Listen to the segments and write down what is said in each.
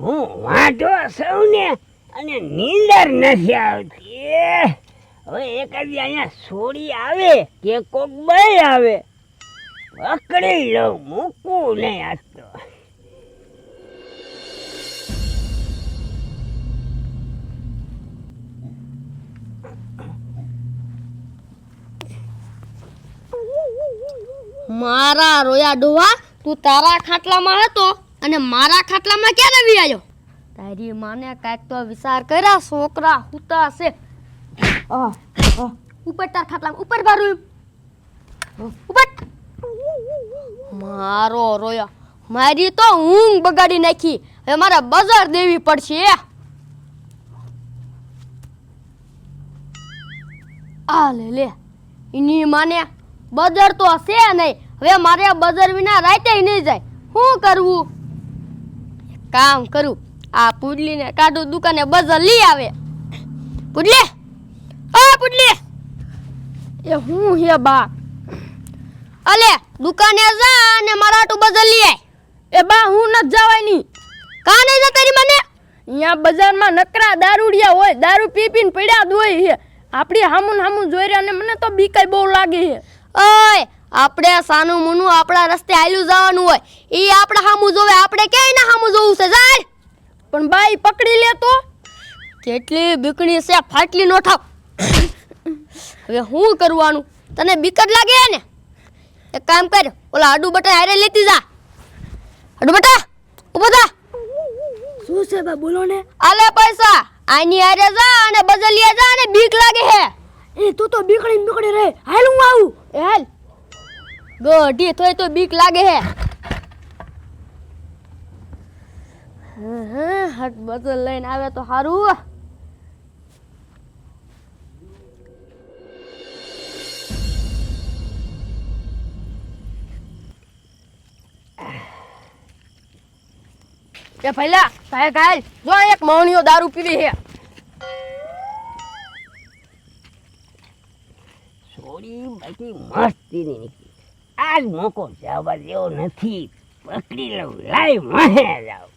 હું વાંઢો સૌને અને નીંદર નથી આવતી. હવે એકાદી અહીંયા છોડી આવે કે કોક બઈ આવે. પકડી લઉં, મૂકવું નહીં આજ મારા રોયા ડોહા તું તારા ખાટલામાં હતો અને મારા ખાટલામાં ક્યારે આવી આવ્યો તારી માને કાંઈક તો વિચાર કર્યા છોકરા હુતા છે. ઉપર તાર ખાટલામાં ઉપર બારું ઉપર. મારો રોયા. મારી તો ઊંઘ બગાડી નાખી. હવે મારે બજાર દેવી પડશે. આ લે લે. એની માને બજાર તો હશે નહીં. હવે મારે બજાર વિના રાતે નહીં જાય. શું કરવું? કામ કરું. આ પુડલીને કાઢું દુકાને બજાર લઈ આવે. પુડલી? આ પુડલી! એ હું હે બા? અલે દુકાને જા અને મારા આટું બજાર લઈ આય. એ બા હું ન જવાની કા નહીં જા તારી મને? અહીંયા બજારમાં નકરા દારૂડિયા હોય દારૂ પી પીને પડ્યા જ હોય છે આપણી હામુ હામું જોઈ રહ્યા અને મને તો બીકાઈ બહુ લાગે છે ઓય આપણે સાનું મુનું આપણા રસ્તે આયલું જવાનું હોય. એ આપણા હામું જોવે આપણે ક્યાંય ના હામું જોવું છે? જાય. પણ બાઈ પકડી લે તો. કેટલી બીકણી છે ફાટલી નો થાવ હવે શું કરવાનું? તને બીક જ લાગે ને? એક કામ કર ઓલા આડુ બટા હારે લેતી જા. આડુ બટા ઊભો થા. શું છે બા બોલો ને? આલે પૈસા. આની હારે જા અને બજલિયા જા અને બીક લાગે હે. એ તું તો બીકડી ને બીકડી રહે. હાલ હું આવું. હાલ. ગઢી થોય તો બીક લાગે હે. હટ બદલ લઈને આવે તો સારું એ પહેલા ભાઈ કાલ જો એક મૌનીઓ દારૂ પીવી છે છોડી બાકી મસ્તીની નીકળી. આજ મોકો જવા જેવો નથી. પકડી લઉં. લાઈ મહે જાઉં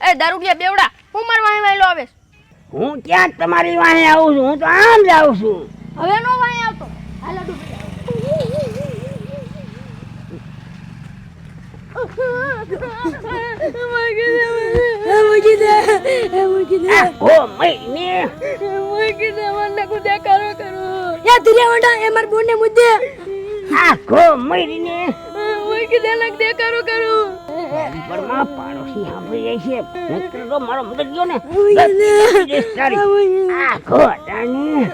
એ દારૂડિયા બેવડા હું મારવા વાયલો આવે હું ક્યાં તમારી વાહે આવું છું? હું તો આમ જ આવું છું. હવે નો વાહે આવતો. હાલ આખો મહિને આખો મહિને પણ માં પાડોશી સાંભળી જાય છે. નહીંતર તો મારો મગજ ગયો ને. આખો અટાણે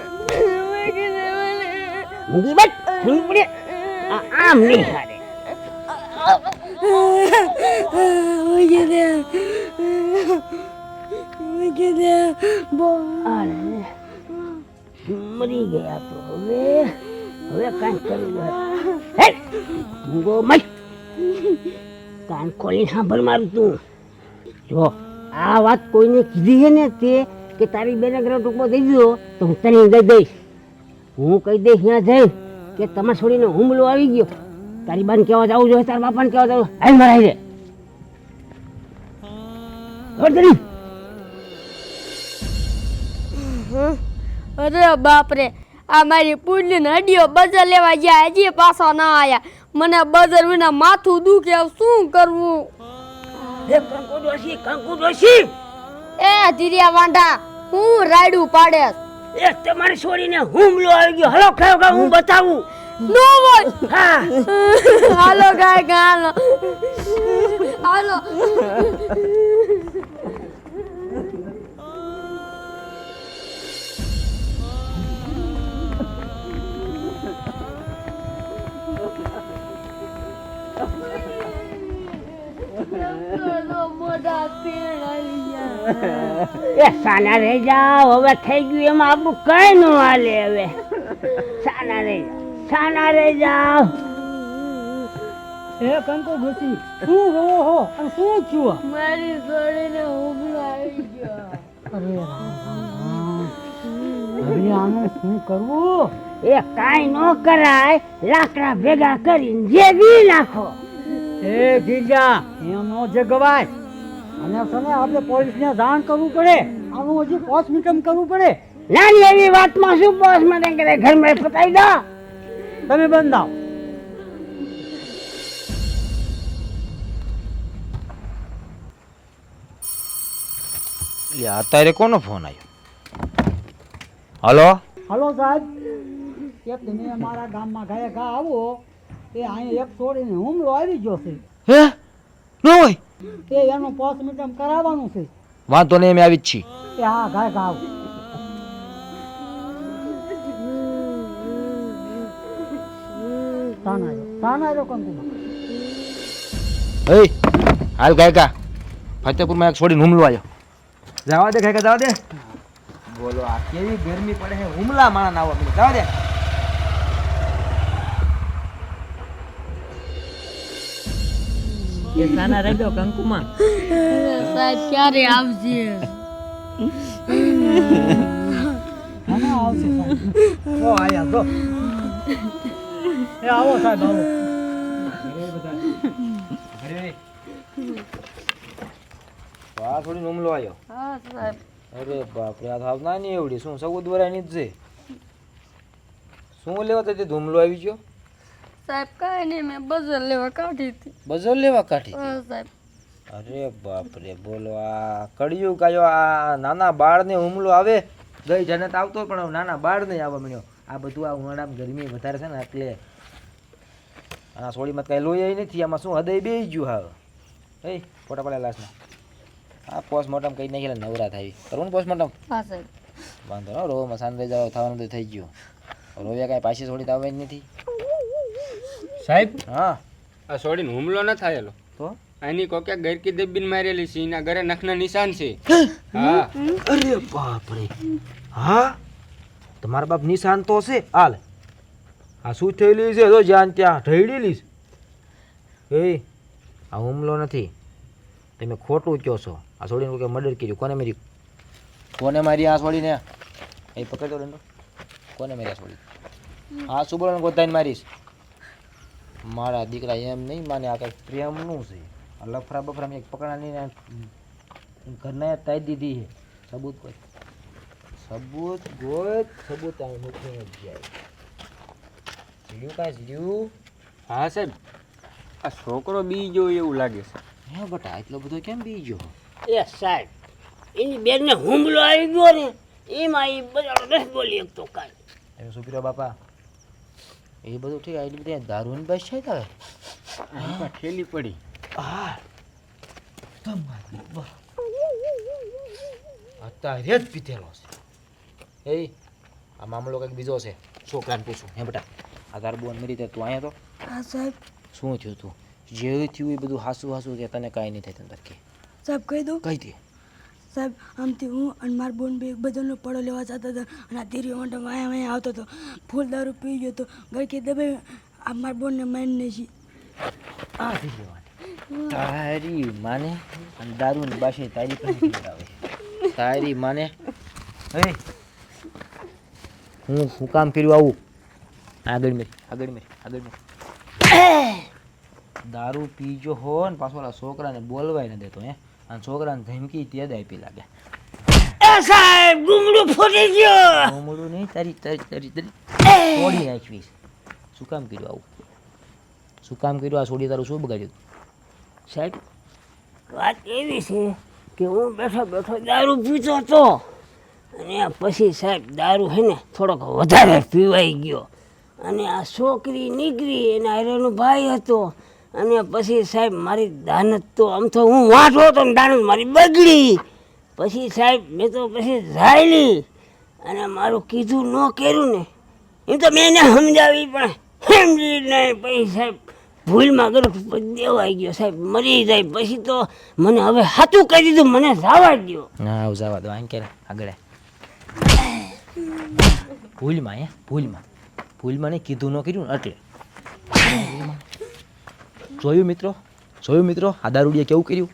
બેટ આમ નહીં હારે. અરે, મરી ગયા તો હવે હવે કાંઈ કરવું હે ગો મત કાન ખોલીને સાંભળ મારું તું. જો આ વાત કોઈને કીધી છે ને તે કે તારી બેને ઘરે ટૂંકો દઈ દીધો તો હું તને દઈ દઈશ. હું કહી દઈશ ત્યાં જઈ કે તમે છોડીને હુમલો આવી ગયો. તારી બાન કહેવા જવું જોઈએ તારા બાપાને કહેવા જવું હાલ મરાઈ દે અરે બાપરે આ મારી પુડલી ને હડીઓ બજાર લેવા ગયા હજી પાછા ના આયા. મને બજાર વિના માથું દુખે શું કરવું? હે કંકુ ડોશી કંકુ ડોશી એ ધીરિયા વાંઢા હું રાયડું પાડે. એ તમારી છોડીને હુમલો આવી ગયો. હલો ખાયો ગા હું બતાવું. નો હોય. હા. હાલો ગાય ગાલો હાલો. એ સાના રહી જાઓ હવે થઈ ગયું એમાં આપણું કઈ ન હાલે હવે. સાના રહી સાના રહી જાઓ. એ કંકુ ડોસી શું રોવો હો અને શું થયું? મારી છોડીને હુમલો આવી ગયો. અરે રામ રામ રામ. હવે આનું શું કરવું? એ કાંઈ ન કરાય લાકડા ભેગા કરીને જે વી નાખો. એ જીજા એનો જગવાય અને સમય આપણે પોલીસને જાણ કરવું પડે. આનું હજી પોસ્ટમોર્ટમ કરવું પડે. નાની એવી વાતમાં શું પોસ્ટમોર્ટમ કરે ઘરમાં પતાવી દો તમે બંધાવ એટલે અત્યારે કોનો ફોન આવ્યો હલો? હલો સાહેબ. કે તમે અમારા ગામમાં ગયા ગા આવો. એ અહીંયા એક છોડીને હુમલો આવી ગયો છે. હે? નો હોય? એ એનું પોસ્ટમોર્ટમ કરાવવાનું છે. વાંધો નહીં અમે આવી જ છીએ. એ હા ગાય ગાવ. તાના આવ્યો કંકુમાં. એ હાલ ગાયકા ફતેપુરમાં એક છોડીને હુમલો આવ્યો જવા દે ગાયકા જવા દે. બોલો આ કેવી ગરમી પડે હે હુમલા માણા ના આવો. જવા દે. એ સાના રહેજો કંકુમાં. સાહેબ ક્યારે આવશે હા આવશે સાહેબ. ઓ આયા જો. એ આવો સાહેબ આવો. આ થોડી નમલો આવ્યો હા સાહેબ. અરે બાપ રે આ થાવ નાની એવડી. શું સગુદ વરાની જ છે. શું લેવા તો તે ધૂમલો આવી ગયો? સાહેબ કાંઈ નહીં મેં બજાર લેવા કાઢી હતી. બજો લેવા કાઢી હા સાહેબ. અરે બાપ રે બોલો આ કડિયું કાયો આ નાના બાળને હુમલો આવે ગઈ જનત આવતો પણ નાના બાળ નહીં આવવા મળ્યો આ બધું આ ઉનાળામાં ગરમી વધારે છે ને એટલે આના સોળીમાં કાંઈ લોહી નથી આમાં શું હૃદય બે ગયું હા એ ફોટા પડ્યા લાસ્ટમાં આ પોસ્ટમોર્ટમ કઈ નાખી નવરા થાય કરવું ને પોસ્ટમોર્ટમ હા સાહેબ. વાંધો ન રોવામાં સાંજે જાવ થવાનું તો થઈ ગયું. રોવ્યા કાંઈ પાછી છોડી તો આવે જ નથી. સાહેબ? હા. આ છોડીને હુમલો ન થયેલો. તો? આની કોકે ગરકી દબીન મારેલી છે એના ઘરે નખના નિશાન છે. હા? અરે બાપ રે હા? તમારા બાપ નિશાન તો છે. હાલ. આ શું થયેલી છે? તો જ્યાં ત્યાં ઢળેલી છે. એ આ હુમલો નથી. તમે ખોટું કહો છો. આ છોડીને કોઈ મર્ડર કર્યું. કોને મારી કોને મારી આ છોડીને એ પકડતો કોને મારી આ છોડી આ શું બોલો ગોતાઈને મારીશ. મારા દીકરા એમ નહીં માને આ કંઈક પ્રેમનું છે. આ લફરા બફરા એક પકડાની ને ઘરને તાઈ દીધી છે. સબૂત કોઈ સબૂત ગોત સબૂત આ મૂકીને જ જાય. જીડ્યું કાંઈ જીડ્યું હા સાહેબ આ છોકરો બી ગયો એવું લાગે છે. હે બટા એટલો બધો કેમ બીજો? એ સાહેબ એની બેનને હુમલો આવી ગયો ને એમાં એ બધા બોલી બોલી તો કાંઈ. એ શું બાપા? એ બધું ઠીક આ એટલી બધી દારૂની બસ છે તારે? ઠેલી પડી. હા. અત્યારે જ પીધેલો છે. એ આ મામલો કંઈક બીજો છે. છોકરાને પૂછું. હે બેટા આ તાર બોન મરી તું અહીંયા તો? હા સાહેબ. શું થયું તું? જે થયું એ બધું હાસું હાસું કે તને કાંઈ નહીં થાય તને કે સાહેબ કહી દઉં. કહી દે. સાહેબ આમથી હું અને મારા બોન બે બધાનો પડો લેવા જતા હતા અને આ ધીરી માટે વાયા વાયા આવતો હતો. ફૂલ દારૂ પી ગયો તો ગળકી દબાઈ આ મારા બોનને મારીને છે આ ધીરી જવાની તારી માને અને દારૂની બાશે તારી પાસે આવે તારી માને. હે? હું શું કામ કર્યું આવું? આગળ મેં આગળ મેં આગળ મેરી દારૂ પીજો હો ને પાછો છોકરાને બોલવાય ન દેતો હે? અને છોકરાને ધમકી તે જ આપી લાગે. એ સાહેબ ગુમડું ફૂટી ગયો. મોમડું નહીં તારી તારી તારી તારી. તોડી નાખવી શું કામ કર્યું આવું? શું કામ કર્યું? આ છોડી તારું શું બગાડ્યું સાહેબ વાત એવી છે કે હું બેઠો બેઠો દારૂ પીતો હતો. અને પછી સાહેબ દારૂ હે ને થોડોક વધારે પીવાઈ ગયો. અને આ છોકરી નીકળી એના હારેનો ભાઈ હતો. અને પછી સાહેબ, મારી દાનત તો આમ તો હું વાંચો તો ને દાનત મારી બગડી. પછી સાહેબ, મેં તો પછી ઝાયલી. અને મારું કીધું ન કર્યું ને એમ તો મેં એને સમજાવી પણ સમજી નહીં. પછી સાહેબ, ભૂલમાં ગરો દેવાઈ ગયો. સાહેબ, મરી જાય. પછી તો મને હવે સાચું કહી દીધું, મને જવા દો ના જવા દો. કે આગળ. ભૂલમાં એ ભૂલમાં. ભૂલમાં નહીં, કીધું ન કર્યું ને, એટલે. જોયું મિત્રો? જોયું મિત્રો? આ દારૂડીએ કેવું કર્યું?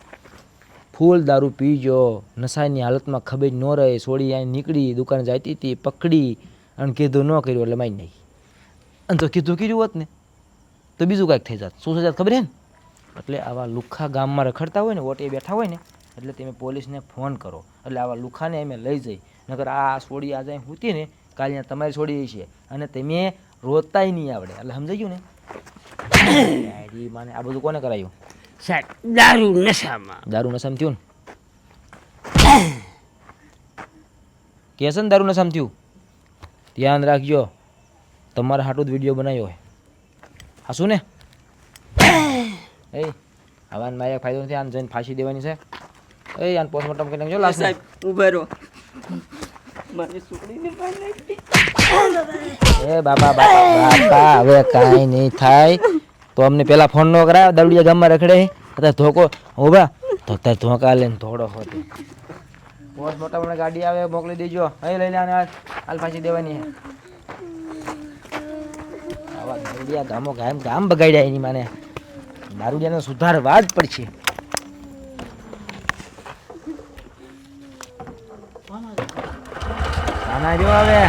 ફૂલ દારૂ પીજો, નશાની હાલતમાં ખબર ન રહે સોડી અહીં નીકળી, દુકાન જતી હતી, પકડી અને કીધું ન કર્યું એટલે મારી નહીં અને તો કીધું કર્યું હોત ને, તો બીજું કાંઈક થઈ જાત. શું થઈ જાત ખબર હે ને? એટલે આવા લુખા ગામમાં રખડતા હોય ને ઓટે બેઠા હોય ને, એટલે તમે પોલીસને ફોન કરો. એટલે આવા લુખાને અમે લઈ જઈ. નકર આ છોડી આ જાય હુતી ને, કાલે તમારી છોડી છે. અને તમે રોતાય નહીં આવડે. એટલે સમજાઈ ગયું ને? ડાયરી માને આ બધું કોને કરાયું? સાહેબ દારૂ નશામાં. દારૂ નશામાં થયું ને? કે છે ને દારૂ નશામાં થયું? ધ્યાન રાખજો તમારા હાટું જ વીડિયો બનાવ્યો હોય. હા શું ને? એ આવાનો મારે ફાયદો નથી આને જઈને ફાંસી દેવાની છે. એ આને પોસ્ટમોર્ટમ કરી નાખજો લાસ્ટ સાહેબ ઉભેરો મારી સુકડીને મારી નાખી. એ બાબા બાપા હવે કાંઈ નહીં થાય. તો અમને પેલા ફોન નો કરાય દવડિયા ગામમાં રખડે અત્યારે ધોકો ઊભા તો અત્યારે ધોકા લઈને ધોડો હોતી. પોસ્ટ મોટા મને ગાડી આવે, મોકલી દેજો. અહીં લઈ લે આને હાલ પાછી દેવાની. આવા દારૂડિયા ગામો ગામ ગામ બગાડ્યા એની માને. દારૂડિયાનો સુધારવા જ પડશે. આના જો હવે